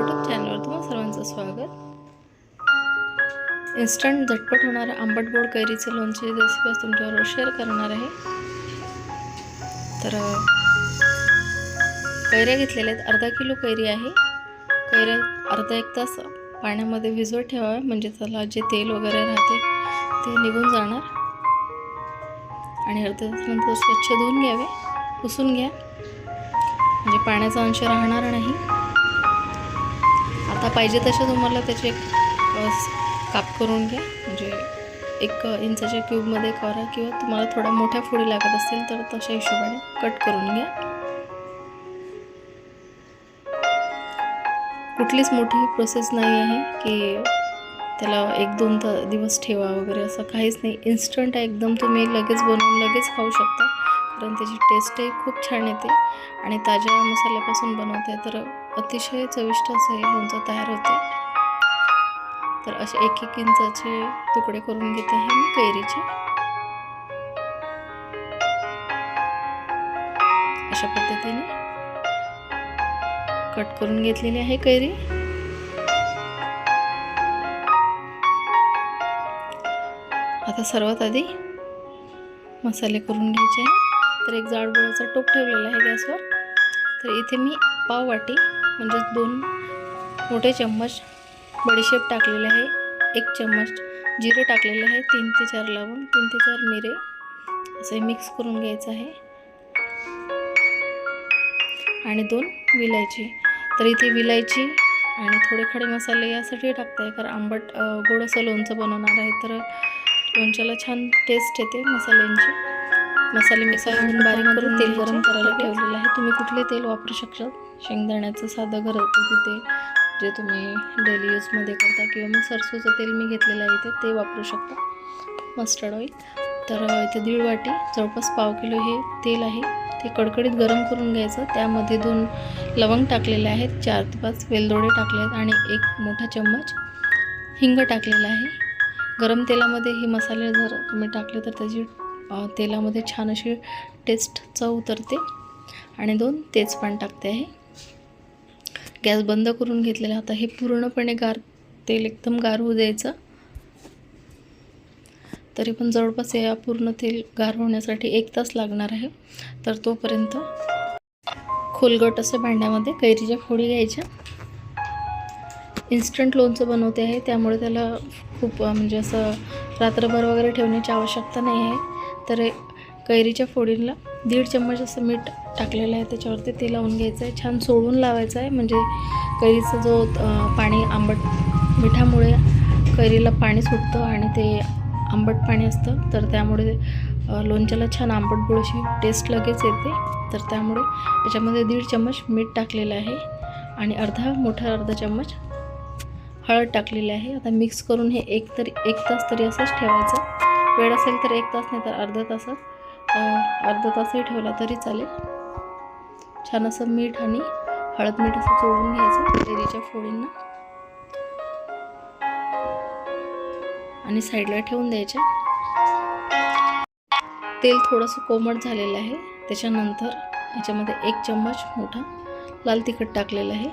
YouTube चॅनलवर तुम्हाला सर्वांचं स्वागत. इन्स्टंट झटपट होणारं आंबट गोड कैरीचे लोणचे रेसिपी आज तुमच्याबरोबर शेअर करणार आहे. तर कैऱ्या घेतलेल्या आहेत. अर्धा किलो कैरी आहे. कैऱ्या अर्धा एक तास पाण्यामध्ये भिजवत ठेवाव्या. म्हणजे त्याला जे तेल वगैरे राहते ते निघून जाणार. आणि अर्ध्या तासानंतर स्वच्छ धुवून घ्यावे. पुसून घ्या. म्हणजे पाण्याचा अंश राहणार नाही. पाहिजे तसे तुम्हाला त्याचे काप करून घ्या. म्हणजे एक इंचाच्या क्यूबमध्ये करा किंवा तुम्हाला थोड्या मोठ्या फोडी लागत असतील तर तशा हिशोबाने कट करून घ्या. कुठलीच मोठी प्रोसेस नाही आहे की त्याला एक दोन दिवस ठेवा वगैरे असं काहीच नाही. इन्स्टंट आहे एकदम तुम्ही लगेच बनवून लगेच खाऊ शकता. कारण त्याची टेस्टही खूप छान येते. आणि ताज्या मसाल्यापासून बनवते तर अतिशय चविष्ट असं हे लोणचं तयार होते. तर असे एक एक इंचाचे तुकडे करून घेते आहे मी कैरीचे. अशा पद्धतीने कट करून घेतलेली आहे कैरी. आता सर्वात आधी मसाले करून घ्यायचे आहे तर एक जाड टोप ठेवलेला आहे गॅसवर. तर इथे मी पाव वाटी म्हणजे दोन मोठे चम्मच बडीशेप टाकलेले आहे एक चम्मच जिरे टाकलेले आहे तीन ते चार लवंग तीन ते चार मिरे असे मिक्स करून घ्यायचं आहे. आणि दोन विलायची. तर इथे विलायची आणि थोडे खडे मसाले यासाठी टाकता आहे कारण आंबट गोड असं लोणचं बनवणार आहे तर लोणच्याला छान टेस्ट येते मसाल्यांची. मसाले मिक्सरमधून बारीक करून तेल गरम करायला ठेवलेलं आहे. तुम्ही कुठले तेल वापरू शकता? शेंगदाण्याचं साधं घरगुती तेल जे तुम्ही डेली यूजमध्ये करता. किंवा मग सरसोचं तेल मी घेतलेलं आहे इथे ते वापरू शकता. मस्टर्ड ऑइल तर इथे दीड वाटी जवळपास पाव किलो हे तेल आहे. ते कडकडीत गरम करून घ्यायचं. त्यामध्ये दोन लवंग टाकलेले आहेत. चार ते पाच वेलदोडे टाकले आहेत आणि एक मोठा चम्मच हिंग टाकलेला आहे. गरम तेलामध्ये हे मसाले जर तुम्ही टाकले तर त्याची तेलामध्ये छान अशी टेस्ट चव उतरते. आणि दोन तेजपान टाकते आहे. गॅस बंद करून घेतलेला आता हे पूर्णपणे गार तेल एकदम गार होऊ द्यायचं. तरी पण जवळपास या पूर्ण तेल गार होण्यासाठी एक तास लागणार आहे. तर तोपर्यंत खोलगट असं भांड्यामध्ये कैरीच्या फोडी घ्यायच्या. इन्स्टंट लोणचं बनवते आहे. त्यामुळे त्याला खूप म्हणजे असं रात्रभर वगैरे ठेवण्याची आवश्यकता नाही आहे. तर कैरीच्या फोडीला दीड चम्मच असं मीठ टाकलेलं आहे त्याच्यावरती ते लावून घ्यायचं आहे. छान सोडून लावायचं आहे. म्हणजे कैरीचा जो पाणी आंबट मिठामुळे कैरीला पाणी सुटतं आणि ते आंबट पाणी असतं. तर त्यामुळे लोणच्याला छान आंबट अशी टेस्ट लगेच येते. तर त्यामुळे त्याच्यामध्ये दीड चम्मच मीठ टाकलेलं आहे आणि अर्धा मोठा अर्धा चम्मच हळद टाकलेली आहे. आता मिक्स करून हे एक तरी एक तास तरी असंच ठेवायचं. वेळ असेल तर एक तास नाही तर अर्धा तासात अर्धा तासही ठेवला तरी चालेल. छान असं मीठ आणि हळद मीठ असं चोळून घ्यायचं कैरीच्या फोडींना. आणि साईडला ठेवून द्यायच्या. तेल थोडंसं कोमट झालेलं आहे. त्याच्यानंतर याच्यामध्ये एक चम्मच मोठा लाल तिखट टाकलेलं आहे.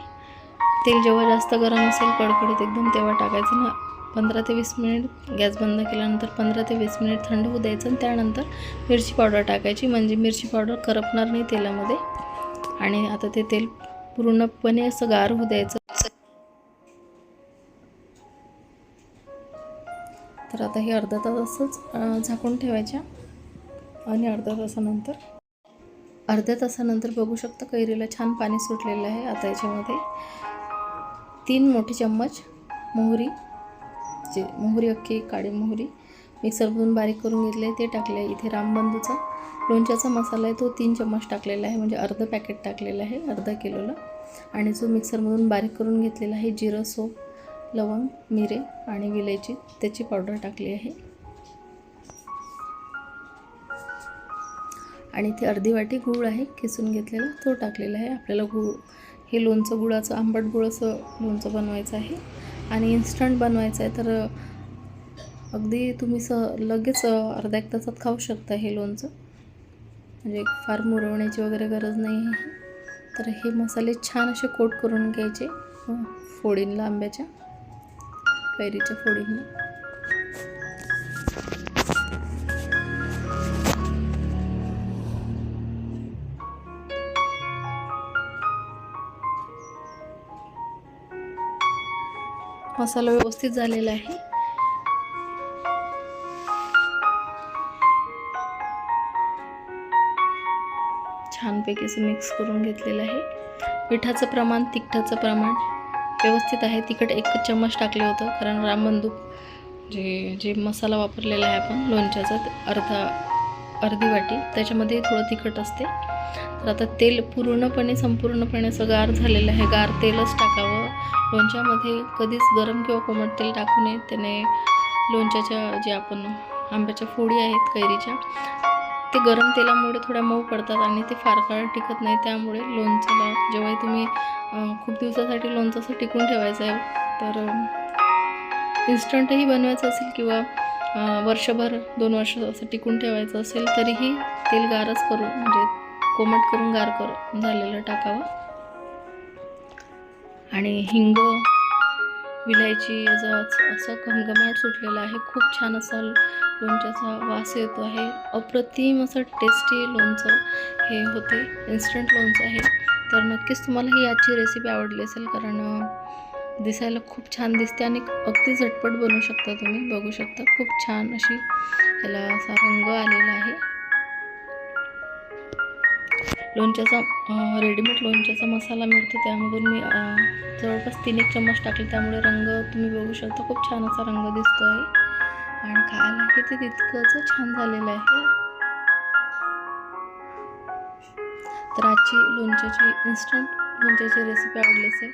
तेल जेव्हा जास्त गरम असेल कडकडीत एकदम तेव्हा टाकायचं ना. पंधरा ते वीस मिनिट गॅस बंद केल्यानंतर पंधरा ते वीस मिनिट थंड होऊ द्यायचं आणि त्यानंतर मिरची पावडर टाकायची. म्हणजे मिरची पावडर करपणार नाही तेलामध्ये. आणि आता ते तेल पूर्णपणे असं गार होऊ द्यायचं. तर आता हे अर्धा तास असंच झाकून ठेवायच्या. आणि अर्ध्या तासानंतर अर्ध्या तासानंतर बघू शकता कैरीला छान पाणी सुटलेलं आहे आता याच्यामध्ये. तीन मोठे चम्मच मोहरी जे मोहरी अख्खी काळी मोहरी मिक्सरमधून बारीक करून घेतले ते टाकले इथे रामबंधूचा लोणच्याचा मसाला आहे तो तीन चम्मच टाकलेला आहे म्हणजे अर्धं पॅकेट टाकलेलं आहे अर्धा किलोला. आणि जो मिक्सरमधून बारीक करून घेतलेला आहे जिरं सोप लवंग मिरे आणि विलायची त्याची पावडर टाकली आहे. आणि इथे अर्धी वाटी गूळ आहे किसून घेतलेला तो टाकलेला आहे. आपल्याला गूळ हे लोणचं गुळाचं आंबट गुळ असं लोणचं बनवायचं आहे. आणि इन्स्टंट बनवायचं आहे तर अगदी तुम्ही स लगेच अर्ध्या एक तासात खाऊ शकता हे लोणचं. म्हणजे फार मुरवण्याची वगैरे गरज नाही आहे. तर हे मसाले छान असे कोट करून घ्यायचे अं, फोडींला आंब्याच्या कैरीच्या फोडींना. मसाला व्यवस्थित झालेला आहे. छानपैकी असं मिक्स करून घेतलेलं आहे. मिठाचं प्रमाण तिखटाचं प्रमाण व्यवस्थित आहे. तिखट एक चम्मच टाकले होतं कारण रामबंदूक जे जे मसाला वापरलेला आहे आपण लोणच्याचा अर्धा अर्धी वाटी त्याच्यामध्ये थोडं तिखट असते. तर आता तेल पूर्णपणे संपूर्णपणे असं गार झालेलं आहे. गार तेलच टाकावं. लोणच्यामध्ये कधीच गरम किंवा कोमट तेल टाकू नये. त्याने लोणच्याच्या जे आपण आंब्याच्या फोडी आहेत कैरीच्या ते गरम तेलामुळे थोड्या मऊ पडतात आणि ते फार काळ टिकत नाही. त्यामुळे लोणच्याला जेव्हाही तुम्ही खूप दिवसासाठी लोणचं असं टिकून ठेवायचं आहे तर इन्स्टंटही बनवायचं असेल किंवा वर्षभर दोन वर्ष असं टिकून ठेवायचं असेल तरीही तेल गारच करू म्हणजे कोमट करून गार कर झालेलं टाकावं. आणि हिंग विलायची याचा असं घमघमाट सुटलेला आहे. खूप छान असा लोणच्याचा वास येतो आहे. अप्रतिम असं टेस्टी लोणचं हे होते. इन्स्टंट लोणचं आहे. तर नक्कीच तुम्हाला ही आजची रेसिपी आवडली असेल कारण दिसायला खूप छान दिसते आणि अगदी झटपट बनवू शकता तुम्ही. बघू शकता खूप छान अशी याला असा रंग आलेला आहे. लोणच्याचा रेडीमेड लोणच्याचा मसाला मिळतो त्यामधून मी जवळपास तीन एक चम्मच टाकले. त्यामुळे रंग तुम्ही बघू शकता खूप छान असा रंग दिसतो आहे आणि खायलाही ते तितकंच छान झालेलं आहे. तर आजची लोणच्याची इन्स्टंट लोणच्याची रेसिपी आवडली असेल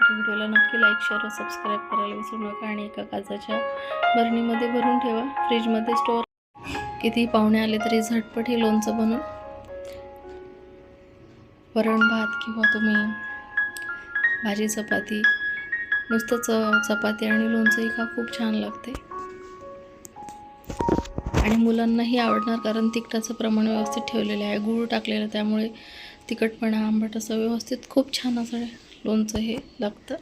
तर व्हिडिओला नक्की लाईक शेअर व सबस्क्राईब करायला विसरू नका आणि एका काचाच्या बरणीमध्ये भरून ठेवा. फ्रीजमध्ये स्टोअर किती पाहुणे आले तरी झटपट हे लोणचं बनून वरण भात किंवा तुम्ही भाजी चपाती नुसतं च चपाती आणि लोणचंही खा खूप छान लागते. आणि मुलांनाही आवडणार कारण तिखटाचं प्रमाण व्यवस्थित ठेवलेलं आहे. गूळ टाकलेलं आहे, त्यामुळे तिखटपणा आंबट असं व्यवस्थित खूप छान असं लोणचं हे लागतं.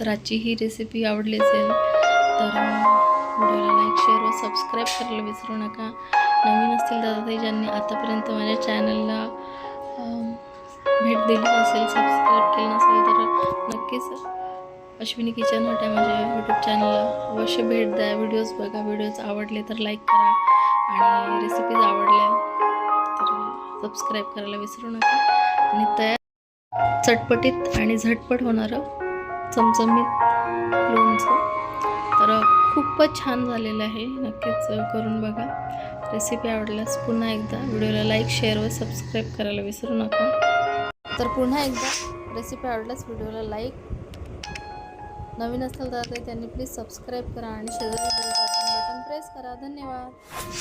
तर आजची ही रेसिपी आवडली असेल तर व्हिडिओला लाईक शेअर व सबस्क्राईब करायला विसरू नका. नवीन असतील दादा ते ज्यांनी आतापर्यंत माझ्या चॅनलला भेट दिली नसेल सबस्क्राईब केली नसेल तर नक्कीच अश्विनी किचन हट आहे माझ्या यूट्यूब चॅनलला अवश्य भेट द्या. व्हिडिओज बघा. व्हिडिओज आवडले तर लाईक करा. आणि रेसिपीज आवडल्या तर सबस्क्राईब करायला विसरू नका. आणि तयार चटपटीत आणि झटपट होणारं चमचमीत लोणचं. तर खूपच छान झालेलं आहे. नक्कीच करून बघा. रेसिपी आवडल्यास पुन्हा एकदा व्हिडिओला लाईक शेअर व सबस्क्राईब करायला विसरू नका. तर पुन्हा एकदा रेसिपी आवडल्यास व्हिडिओला लाईक नवीन असेल तर ते त्यांनी प्लीज सबस्क्राईब करा आणि शेजारी बटन प्रेस करा. धन्यवाद.